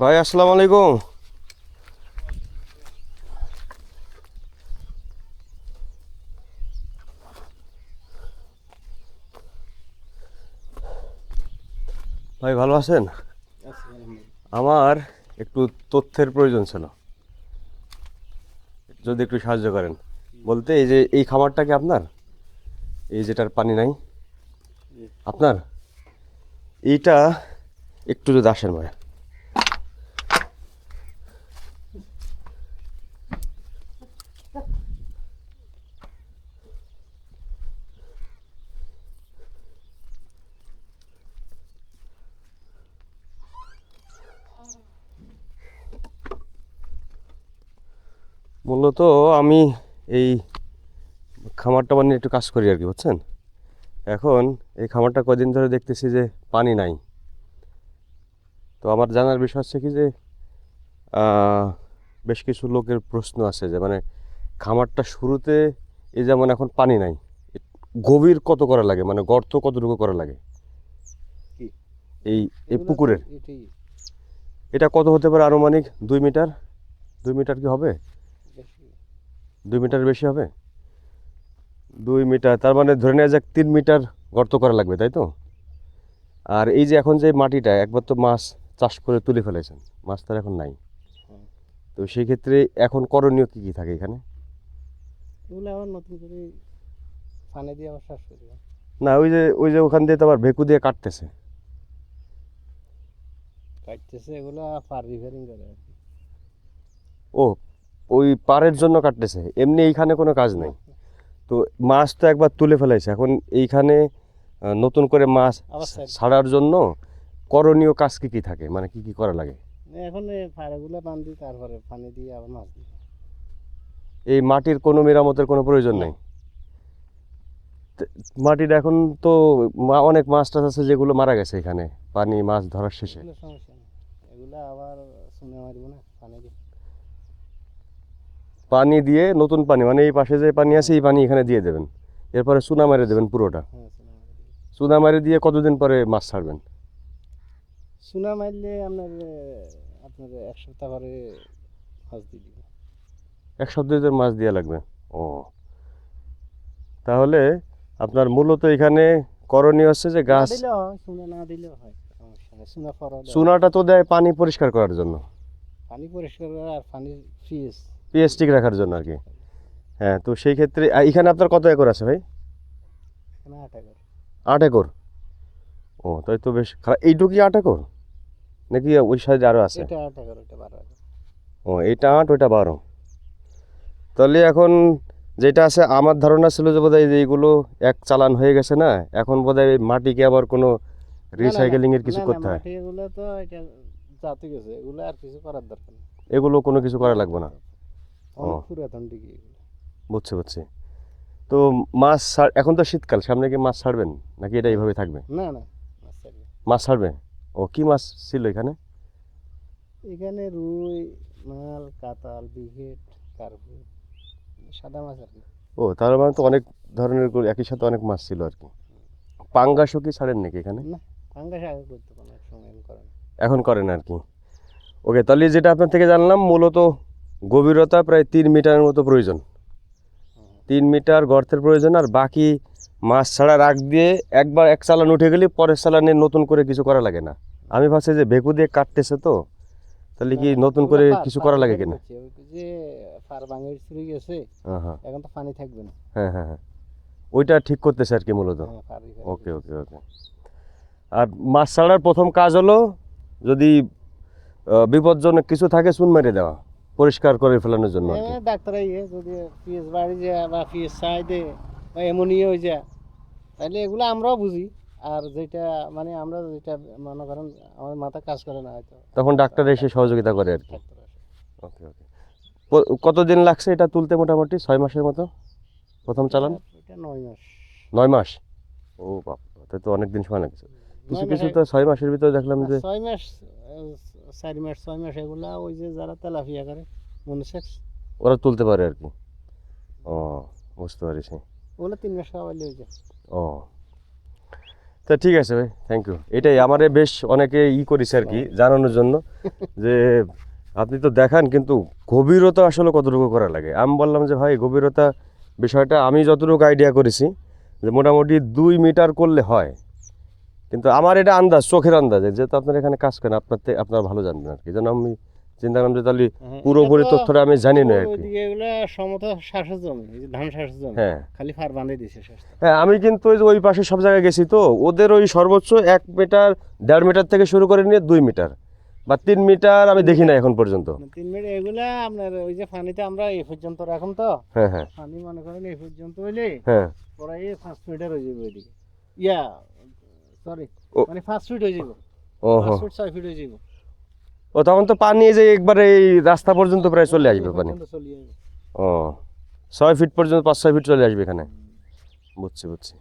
ভাই, আসসালামু আলাইকুম। ভাই, ভালো আছেন? আমার একটু তথ্যের প্রয়োজন ছিল। যদি একটু সাহায্য করেন। বলতে এই যে, এই খামারটা কি আপনার? এই যেটার পানি নাই। আপনার? এইটা একটু যদি আসেন ভাই মূলত আমি এই খামারটা বানিয়ে একটু কাজ করি আর কি বুঝছেন? এখন এই খামারটা কদিন ধরে দেখতেছি যে পানি নাই। তো আমার জানার বিষয় হচ্ছে কি যে বেশ কিছু লোকের প্রশ্ন আছে যে মানে খামারটা শুরুতে এই যেমন এখন পানি নাই গভীর কত করা লাগে? মানে গর্ত কতটুকু করা লাগে? এই এই পুকুরের। এটা কত হতে পারে আনুমানিক? দুই মিটার? দুই মিটার কি হবে। দুই মিটার বেশি হবে? দুই মিটার তার মানে ধরে নেওয়া যাক তিন মিটার গর্ত করা লাগবে তাই তো? আর এই যে এখন যে মাটিটা একবার তো মাছ চাষ করে তুলে ফেলেছেন মাছ তার এখন নাই। তো সেই ক্ষেত্রে এখন করণীয় কী কী থাকে এখানে? এগুলো আবার নতুন করে ফানে দিয়ে আবার করি। না ওই যে ওই যে ওখান দিয়ে তো আবার ভেকু দিয়ে কাটতেছে। কাটতেছে এগুলো ফার রিপেয়ারিং করে আর কি। ও ওই পারের জন্য কাটতেছে। এমনি এইখানে কোনো কাজ নেই। তো মাছ তো একবার তুলে ফেলেছে এখন এইখানে নতুন করে মাছ ছাড়ার জন্য করণীয় কাজ কি কি থাকে? মানে কি কি করা লাগে? এখন ফাড়াগুলো বান্ধি তারপরে পানি দিয়ে আবার মাছ দিই। এই মাটির কোনো মেরামতের কোনো প্রয়োজন। নেই? মাটির এখন তো অনেক মাছ টাছ আছে যেগুলো মারা গেছে এখানে। পানি মাছ ধরার শেষে। এগুলো এগুলো আবার শুনে মারবো না পানি দিয়ে। পানি দিয়ে নতুন পানি মানে এই পাশে যে পানি আছে এই পানি এখানে দিয়ে দেবেন। এরপরে চুনা মেরে দেবেন পুরোটা। চুনা মারি দিয়ে কতদিন পরে মাছ ছাড়বেন? চুনা মারলে আপনার আপনার এক সপ্তাহ পরে মাছ দিয়ে দিব। এক সপ্তাহের মাছ দেওয়া লাগবে? ও। তাহলে আপনার মূলত এখানে করণীয় হচ্ছে যে গাছ চুনা না দিলেও হয় চুনাটা তো দেয় পানি পরিষ্কার করার জন্য। পানি পরিষ্কার করে আর পানি ফ্রিজ। পিএস ঠিক রাখার জন্য আর কি হ্যাঁ তো সেই ক্ষেত্রে এখানে আপনার কত একর আছে ভাই? আটা করে আট একর? ও তাই তো বেশ খারাপ এইটুকুই আট একর? নাকি ওই সাইডে আরও আছে? এটা এটা ও এইটা আট ওইটা বারো। তাহলে এখন যেটা আছে আমার ধারণা ছিল যে বোধহয় যে এইগুলো এক চালান হয়ে গেছে না এখন বোধহয় মাটিকে আবার কোনো রিসাইকেলিং এর কিছু করতে হয়। এগুলো তো এটা জাতি গেছে এগুলো আর কিছু করার দরকার এগুলো কোনো কিছু করা লাগবে না। অনেক। পুরাতন ডিগ্রি বুঝছি বুঝছি। তো মাছ এখন তো শীতকাল সামনে কি মাছ ছাড়বেন নাকি এটা এইভাবে থাকবে? না না মাছ ছাড়বে ও কি মাছ ছিল এখানে? এখানে রুই মাল কাতাল বিঘেট কার্পু সাদা মাছ আর কি। ও তার মানে তো অনেক ধরনের একই সাথে অনেক মাছ ছিল আর কি। পাঙ্গাসও কি ছাড়েন নাকি এখানে? না পাঙ্গাস আগে করতে কোনো সময় করেন। এখন করেন আর কি। ওকে তাহলে যেটা আপনার থেকে জানলাম মূলত গভীরতা প্রায় তিন মিটারের মতো প্রয়োজন। তিন মিটার গর্তের প্রয়োজন আর বাকি মাছ ছাড়া রাখ দিয়ে একবার এক চালান উঠে গেলে পরের চালানে নতুন করে কিছু করা লাগে না। আমি ভাবছি যে ভেকু দিয়ে কাটতেছে তো তাহলে কি নতুন করে কিছু করা লাগে কিনা? যে গেছে হ্যাঁ হ্যাঁ। এখন তো পানি থাকবে না। হ্যাঁ হ্যাঁ হ্যাঁ। ওইটা ঠিক করতেছে আর কি মূলত। হ্যাঁ, ওকে ওকে ওকে। আর মাছ ছাড়ার প্রথম কাজ হলো যদি বিপজ্জনক কিছু থাকে চুন মেরে দেওয়া। পরিষ্কার করে ফেলানোর জন্য হ্যাঁ, ডাক্তার যদি পিএস বাড়ি যায় বা পিএস দে বা এমনই হয়ে যায় তাহলে এগুলো আমরাও বুঝি। আর যেটা মানে আমরা যেটা মনে করেন আমার মাথা কাজ করে না হয়তো। তখন ডাক্তার এসে সহযোগিতা করে আর কি। ওকে ওকে। কতদিন লাগছে এটা তুলতে মোটামুটি? ছয় মাসের মতো? প্রথম চালান? এটা নয় মাস। নয় মাস? ও বাপ তাই তো অনেক দিন সময় লাগছে। কিছু কিছু তো ছয় মাসের ভিতরে দেখলাম যে ছয় মাস চার মাস ছয় মাস এগুলা ওই যে যারা তেলাপিয়া করে মনুসেক্স ওরা তুলতে পারে আর কি? ও বুঝতে পারছি। ওগুলো তিন মাস খাওয়াইলে হয়ে যায়। ও। তা ঠিক আছে ভাই থ্যাংক ইউ এটাই আমারে বেশ অনেকে ই করেছে আর কি জানানোর জন্য যে আপনি তো দেখান কিন্তু গভীরতা আসলে কতটুকু করা লাগে? আমি বললাম যে ভাই গভীরতা বিষয়টা আমি যতটুকু আইডিয়া করেছি যে মোটামুটি দুই মিটার করলে হয়। কিন্তু আমার এটা আন্দাজ চোখের আন্দাজে যেহেতু আপনার এখানে কাজ করেন আপনার আপনারা ভালো জানবেন আর কি। যেন আমি চিন্তা করলাম যে তাহলে পুরোপুরি তথ্যটা আমি জানি না আর কি। জমি ধান জমি হ্যাঁ। খালি ফার বাঁধে দিছে হ্যাঁ আমি কিন্তু ওই যে ওই পাশে সব জায়গায় গেছি তো ওদের ওই সর্বোচ্চ এক মিটার দেড় মিটার থেকে শুরু করে নিয়ে দুই মিটার বা তিন মিটার আমি দেখি না এখন পর্যন্ত। তিন মিনিট এগুলা আপনার ওই যে পানিতে আমরা এই পর্যন্ত রাখুন তো। হ্যাঁ হ্যাঁ। পানি মনে করেন এই পর্যন্ত হইলে হ্যাঁ। পরে পাঁচ মিটার হয়ে যাবে ওইদিকে। ইয়া সরি মানে ফিট হয়ে যাবে ফিট ফিট হয়ে যাবে ও তখন তো পানি এই যে একবারে এই রাস্তা পর্যন্ত প্রায় চলে আসবে পানি। ও ছয় ফিট পর্যন্ত পাঁচ ছয় ফিট চলে আসবে এখানে? বুঝছি বুঝছি।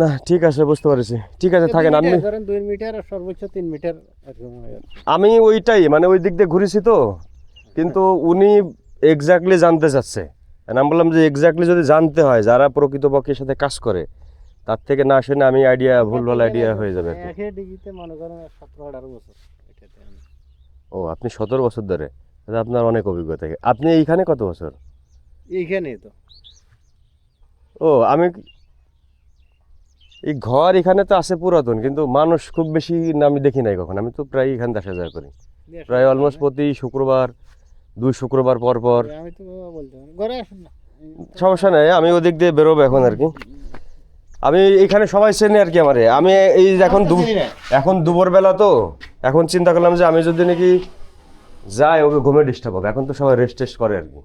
না ঠিক আছে বুঝতে পারছি। ঠিক আছে থাকেন আমি মিটার আর সর্বোচ্চ তিন মিটার এরকম আর কি। আমি ওইটাই মানে ওই দিক দিয়ে ঘুরেছি তো। কিন্তু উনি এক্স্যাক্টলি জানতে চাচ্ছে। আমি বললাম যে এক্স্যাক্টলি যদি জানতে হয় যারা প্রকৃতপক্ষের সাথে কাজ করে তার থেকে না শুনে আমি আইডিয়া ভুল ভুলভাল আইডিয়া হয়ে যাবে মনে করেন সতেরো আঠারো বছর ও আপনি সতেরো বছর ধরে? আপনার অনেক অভিজ্ঞতা আপনি এইখানে কত বছর? এইখানেই তো। ও আমি এই ঘর এখানে তো আছে পুরাতন কিন্তু মানুষ খুব বেশি আমি দেখি নাই কখন। আমি তো প্রায় এখানে দেখা যায় করি। প্রায় অলমোস্ট প্রতি শুক্রবার দুই শুক্রবার পর পর। সমস্যা নেই আমি ওদিক দিয়ে বেরোবো এখন আর কি। আমি এখানে সবাই চেনে আর কি আমারে। আমি এই এখন এখন দুপুর বেলা এখন দুপুরবেলা তো এখন চিন্তা করলাম যে আমি যদি নাকি যাই ওকে ঘুমে ডিস্টার্ব হবে। এখন তো সবাই রেস্ট টেস্ট করে আর কি।